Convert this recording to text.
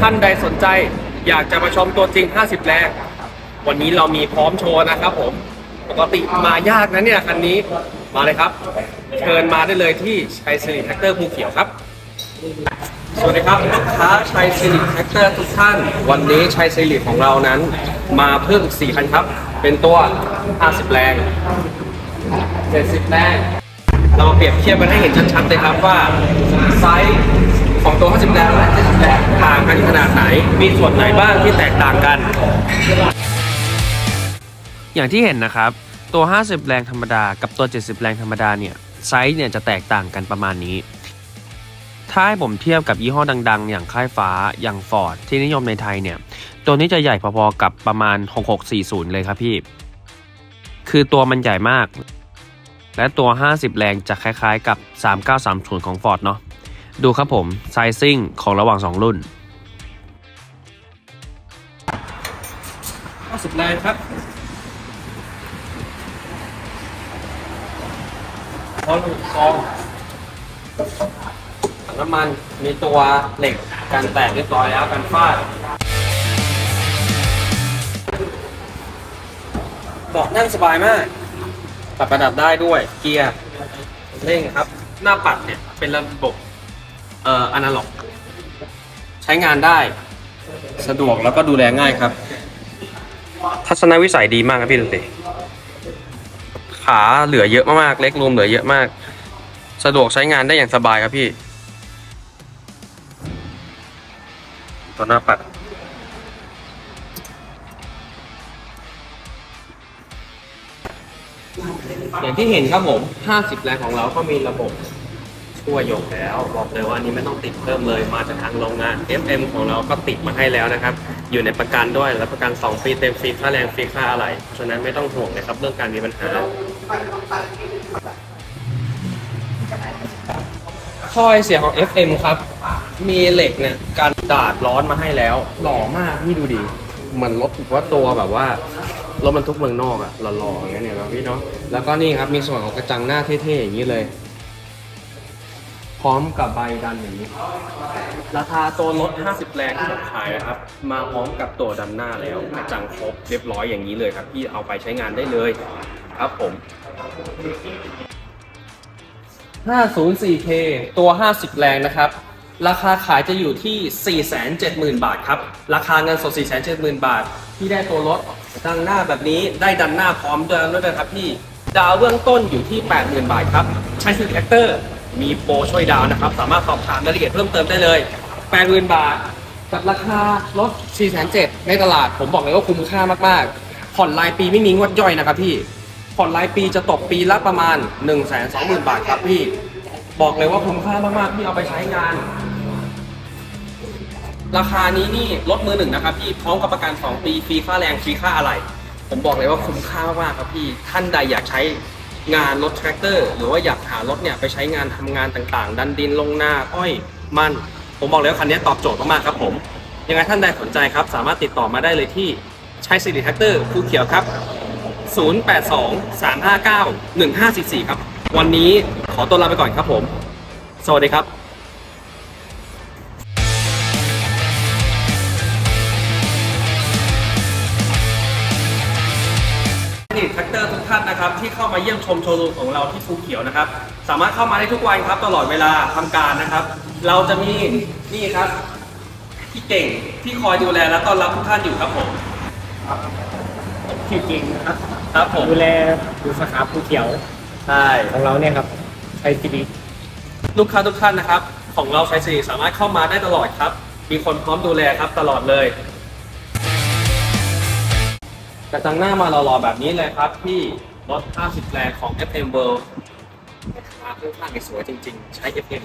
ท่านใดสนใจ อยากจะมาชมตัวจริง 50 แรง วันนี้เรามีพร้อมโชว์นะครับผม ปกติมายากนะเนี่ยคันนี้มาเลยครับ เชิญมาได้เลยที่ชัยสิริแท็กเตอร์ภูเขียวครับ สวัสดีครับลูกค้าชัยสิริแท็กเตอร์ทุกท่าน วันนี้ชัยสิริของเรานั้น มาเพิ่มอีก4คันครับ เป็นตัว 50 แรง 70 แรง เรามาเปรียบเทียบกันให้เห็นชัดๆเลยครับว่าไซส์ ของตัว50แรงและ70แรงต่างกันขนาดไหน มีส่วนไหนบ้างที่แตกต่างกัน อย่างที่เห็นนะครับ ตัว 50 แรงธรรมดา กับตัว 70 แรงธรรมดาเนี่ยไซส์เนี่ยจะแตกต่างกันประมาณนี้ ถ้าให้ผมเทียบกับยี่ห้อดังๆ อย่างค่ายฟ้าอย่างฟอร์ดที่นิยมในไทยเนี่ย ตัวนี้จะใหญ่พอๆกับประมาณ 6640 เลยครับพี่ คือตัวมันใหญ่มาก และตัว 50 แรงจะคล้ายๆ กับ 3930 ของฟอร์ดเนาะ ดูครับผม ไซซิ่งของระหว่าง 2 รุ่น50แรงครับพอลูกซองถังน้ำมันมีตัวเหล็กกันแตกเรียบร้อยแล้วกันฟาดเบาะนั่งสบายมาก ปรับระดับได้ด้วยเกียร์เร่งครับ หน้าปัดเนี่ย เป็นระบบ เอ่ออนาล็อก ใช้งานได้ สะดวกแล้วก็ดูแลง่ายครับ ทัศนวิสัยดีมากครับพี่ดูสิขาเหลือเยอะมากๆ เล็กรวมเหลือเยอะมาก สะดวกใช้งานได้อย่างสบายครับพี่ ตัวหน้าปัด อย่างที่เห็นครับผม 50 แรงของเราก็มีระบบ ช่วยยกแล้ว บอกเลยว่าอันนี้ไม่ต้องติดเพิ่มเลยมาจากทางโรงงาน FM ของเราก็ติดมาให้แล้วนะครับ อยู่ในประกันด้วยและประกัน 2 ปีเต็มฟรีค่าแรงฟรีค่าอะไรเพราะฉะนั้นไม่ต้องห่วงนะครับเรื่องการมีปัญหาท่อไอเสียงของ FM ครับ มีเหล็กเนี่ยการดาดร้อนมาให้แล้ว หล่อมากพี่ดูดิเหมันรถว่าตัวแบบว่ารถบรรทุกเมืองนอกอะหล่อๆอย่างเงี้ยเนี่ยครับพี่เนาะแล้วก็นี่ครับมีส่วนของกระจังหน้าเท่ๆอย่างนี้เลย พร้อมกับใบดันอย่างนี้ ราคาตัวรถ 50 แรงที่ผมขายนะครับ มาพร้อมกับตัวดันหน้าแล้วกระจังครบเรียบร้อยอย่างนี้เลยครับพี่เอาไปใช้งานได้เลยครับผม 504K ตัว 50 แรงนะครับ ราคาขายจะอยู่ที่ 470,000 บาทครับ ราคาเงินสด 470,000 บาท ที่ได้ตัวรถดังหน้าแบบนี้ได้ดันหน้าพร้อมเดินด้วยนะครับพี่ ดาวเบื้องต้นอยู่ที่ 80,000 บาทครับ ใช้ซื้อแท็กเตอร์ มีโปรช่วยดาวนะครับ สามารถสอบถามรายละเอียดเพิ่มเติมได้เลย80,000บาทกับราคารถ470,000ในตลาด ผมบอกเลยว่าคุ้มค่ามากๆ ผ่อนรายปีไม่มีงวดย่อยนะครับพี่ ผ่อนรายปีจะตกปีละประมาณ 1 2 0 0 0 0 บาทครับพี่ บอกเลยว่าคุ้มค่ามากๆ พี่เอาไปใช้งาน ราคานี้นี่รถมือหนึ่งนะครับพี่ พร้อมกับประกัน 2 ปี ฟรีค่าแรง ฟรีค่าอะไร ผมบอกเลยว่าคุ้มค่ามากๆครับพี่ ท่านใดอยากใช้ งานรถแทรกเตอร์หรือว่าอยากหารถเนี่ยไปใช้งานทำงานต่างๆ ดันดินลงหน้าอ้อยมัน ผมบอกเลยว่าคันนี้ตอบโจทย์มากๆครับผม ยังไงท่านใดสนใจครับ สามารถติดต่อมาได้เลยที่ใช้สิริแทรกเตอร์ภูเขียวครับ 0823591544 ครับ วันนี้ขอตัวลาไปก่อนครับผม สวัสดีครับ นี่แท็กเตอร์ทุกท่านนะครับที่เข้ามาเยี่ยมชมโชว์รูมของเราที่ภูเขียวนะครับ สามารถเข้ามาได้ทุกวันครับตลอดเวลาทำการนะครับ เราจะมีนี่ครับพี่เก่งที่คอยดูแลและต้อนรับทุกท่านอยู่ครับผมที่จริงครับผมดูแลดูสาขาภูเขียวใช่ของเราเนี่ยครับไอทีดีลูกค้าทุกท่านนะครับ ของเราใช้สิริสามารถเข้ามาได้ตลอดครับ มีคนพร้อมดูแลครับตลอดเลยก ระจังหน้ามารอๆแบบนี้เลยครับ ที่รถ50แรงของ FM World มาค่อนข้างสวยจริง ๆ ใช้ FM